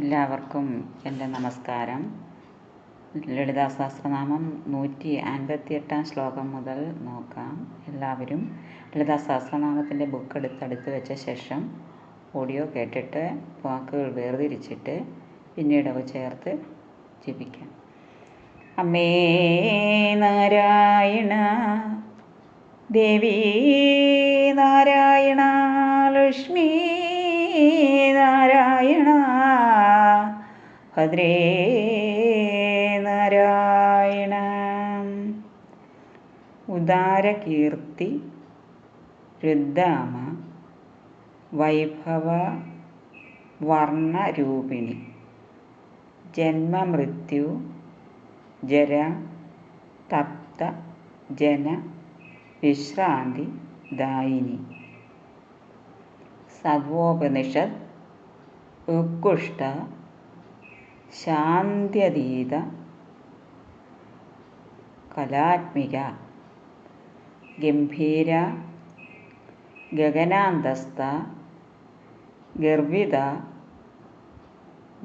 എല്ലാവർക്കും എന്റെ നമസ്കാരം. ലളിതാ സഹസ്രനാമം നൂറ്റി അൻപത്തി എട്ടാം ശ്ലോകം മുതൽ നോക്കാം. എല്ലാവരും ലളിതാ സഹസ്രനാമത്തിന്റെ ബുക്ക് എടുത്ത് അടുത്ത് വെച്ച ശേഷം ഓഡിയോ കേട്ടിട്ട് വാക്കുകൾ വേർതിരിച്ചിട്ട് പിന്നീട് അവ ചേർത്ത് ജപിക്കാം. അമ്മേ നാരായണ ദേവി നാരായണ ലക്ഷ്മി നാരായണ ഭദ്രേ നാരായണ. ഉദാരകീർത്തി രുദ്ധാമ. വൈഭവ വർണരൂപിണി. ജന്മമൃത്യു ജര തപ്ത ജന വിശ്രാന്തി ദായിനി. സർവോപനിഷത് ഉത്കുഷ്ട ശാന്ത്യതീത കലാത്മിക ഗംഭീര ഗഗനാന്തസ്ഥ ഗർവിത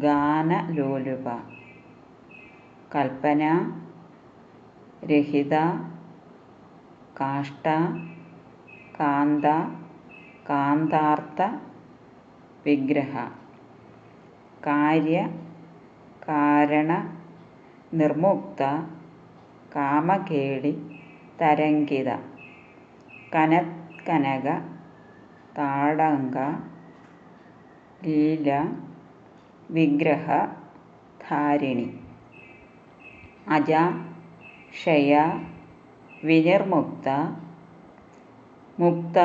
ഗാനലോലുപ കൽപ്പന രഹിത കാഷ്ട കാന്ത കാന്താർത്ഥ വിഗ്രഹ കാര്യ കാരണ നിർമുക്ത കാമകേളി തരംഗിത കനത്കനക താടങ്ക ലീല വിഗ്രഹ ധാരിണി അജ ക്ഷയ വിനിർമുക്ത മുക്ത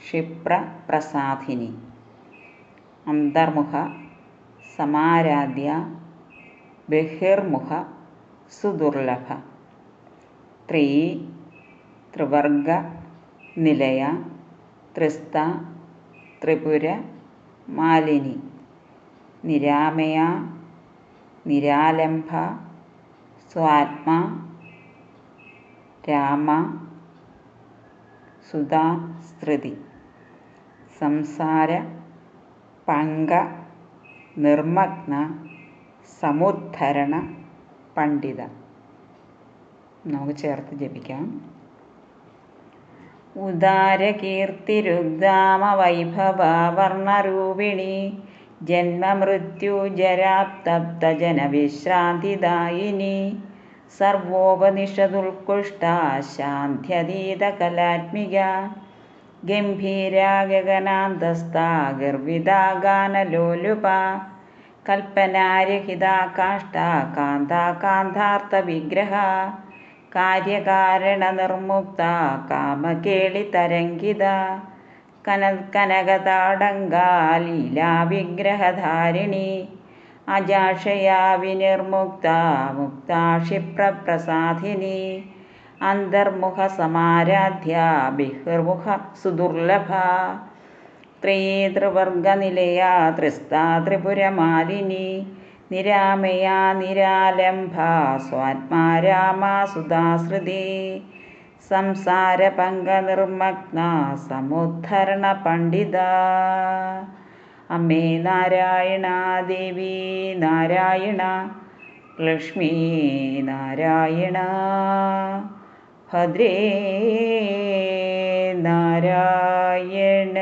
ക്ഷിപ്രപ്രസാദിനി അന്തർമുഖ സമാരാധ്യ ബഹിർമുഖ സുദുർലഭ ത്രീ ത്രിവർഗ നിലയ ത്രിസ്ത ത്രിപുര മാലിനി നിരാമയ നിരാലംഭ സ്വാത്മാ രാമ സുധാസ്തൃതി സംസാര പങ്ക നിർമ്മഗ്ന സമുദ്ധരണ പണ്ഡിത. നമുക്ക് ചേർത്ത് ജപിക്കാം. ഉദാരകീർത്തിരുദ്ധാമ വൈഭവ വർണരൂപിണി ജന്മമൃത്യുജരാപ്തപ്തജനവിശ്രാന്തിദായിനി സർവോപനിഷതുൽകൃഷ്ട ശാന്ത്യതീതകലാത്മിക ഗംഭീരാ ഗഗനാന്തസ്ഥ ഗർവിതാ ഗാനലോലുപ കൽപ്പനാരഹിതാ കാഷ്ടാ കാന്താ കാര്യകാരണനിർമുക്ത കാമകേളിതരംഗിത കനകതാടങ്കാലീലാവിഗ്രഹധാരിണി. അജാഷയാ വിനിർമുക്ത മുക്താ അന്തർമുഖ സമാരാധ്യ ബഹിർമുഖ സുദുർലഭ. ത്രീതൃവർഗനിലയ ത്രിസ്താ ത്രിപുരമാലിനി. നിരാമയാ നിരാലംഭ സ്വാത്മാ രാമ സുധാശ്രുതി സംസാരപങ്കനിർമ്മഗ്ന സമുദ്ധരണ പണ്ഡിത അമ്മേ നാരായണ ദേവി നാരായണ. ലക്ഷ്മി നാരായണ. ഭദ്രേ നാരായണ.